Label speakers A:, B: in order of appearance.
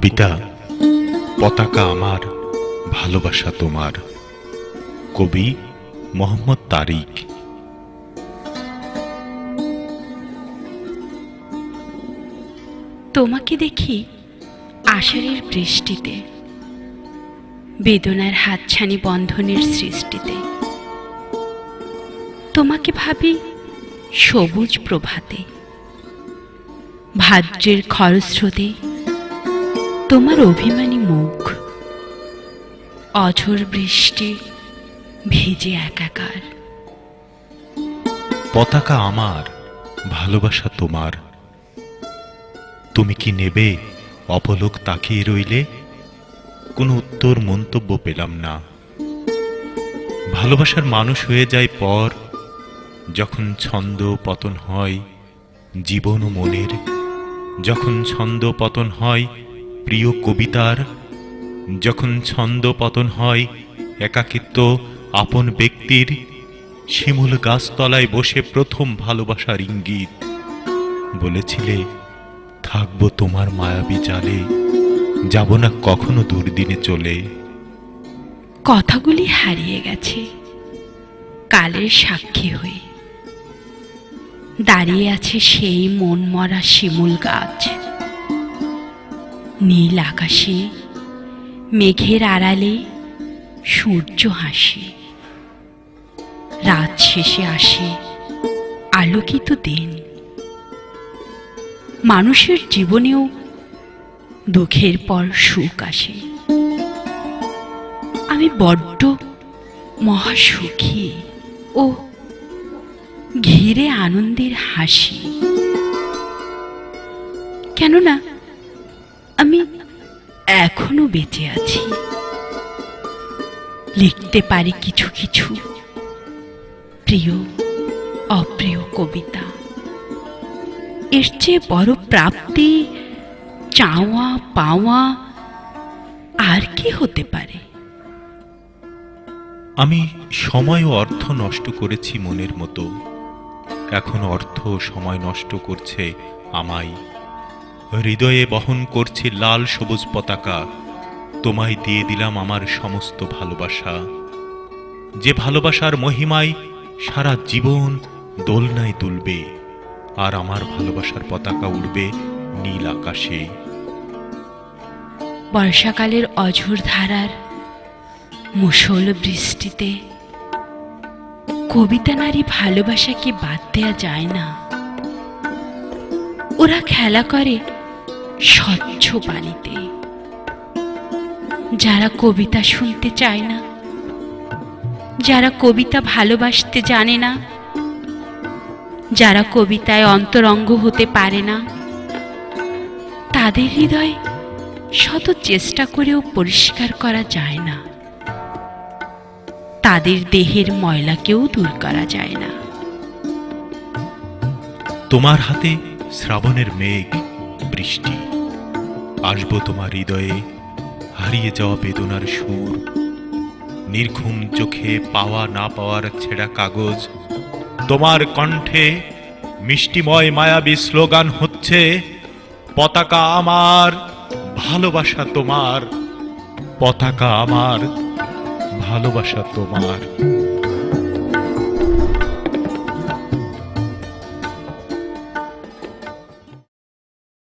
A: কবিতা পতাকা আমার, ভালোবাসা তোমার। কবি মোহাম্মদ তারিক।
B: তোমাকে দেখি আষাঢ়ের বৃষ্টিতে, বেদনার হাতছানি বন্ধনের সৃষ্টিতে। তোমাকে ভাবি সবুজ প্রভাতে, ভাদ্রের খরস্রোতে তোমার অভিমানী মুখ। অঝোর বৃষ্টি ভেজে একাকার।
A: পতাকা আমার, ভালোবাসা তোমার। তুমি কি নেবে, অপলোক তাকিয়ে রইলে? কোনো উত্তর মন্তব্য পেলাম না। ভালোবাসার মানুষ হয়ে যায় পর, যখন ছন্দ পতন হয় জীবন ও মনের। যখন ছন্দ পতন হয় প্রিয় কবিতার, যখন ছন্দ পতন হয়, একাকিত্ব আপন ব্যক্তির, শিমুল গাছতলায় বসে প্রথম ভালোবাসার ইঙ্গিত। বলেছিলে, থাকব তোমার মায়াবী জালে, যাব না কখনো দুর্দিনে চলে।
B: কথাগুলি হারিয়ে গেছে, কালের সাক্ষী হয়ে। দাঁড়িয়ে আছে সেই মন মরা শিমুল গাছ। নীল আকাশে, মেঘের আড়ালে সূর্য হাসে। রাত শেষে আসে আলোকিত দিন। মানুষের জীবনেও দুঃখের পর সুখ আসে। আমি বড্ড মহাসুখী ও ঘিরে আনন্দের হাসি। কেননা আমি এখনও বেঁচে আছি। লিখতে পারি কিছু কিছু প্রিয়, অপ্রিয় কবিতা। এর চেয়ে বড় প্রাপ্তি, চাওয়া, পাওয়া আর কি হতে পারে?
A: আমি সময় ও অর্থ নষ্ট করেছি মনের মতো। এখন অর্থ সময় নষ্ট করছে আমায়। হৃদয়ে বহন করছি লাল সবুজ পতাকা। তোমায় দিয়ে দিলাম আমার সমস্ত ভালোবাসা। যে ভালোবাসার মহিমায় সারা জীবন দোলনায় তুলবে আর আমার ভালোবাসার পতাকা উড়বে নীল আকাশে।
B: বর্ষাকালের অঝোর ধারার মুষল বৃষ্টিতে কবিতা নারী ভালোবাসাকে বাদ দেয়া যায় না। ওরা খেলা করে স্বচ্ছ পানিতে যারা কবিতা শুনতে চায় না, যারা কবিতা ভালোবাসতে জানে না, যারা কবিতায় অন্তরঙ্গ হতে পারে না, তাদের হৃদয় শত চেষ্টা করেও পরিষ্কার করা যায় না। তাদের দেহের ময়লাকেও দূর করা যায় না।
A: তোমার হাতে শ্রাবণের মেঘ বৃষ্টি। আসব তোমার হৃদয়ে, হারিয়ে যাওয়া বেদনার সুর। নির্ঘুম চোখে পাওয়া না পাওয়ার ছেঁড়া কাগজ। তোমার কণ্ঠে মিষ্টিময় মায়াবী স্লোগান হচ্ছে, পতাকা আমার, ভালোবাসা তোমার। পতাকা আমার, ভালোবাসা তোমার।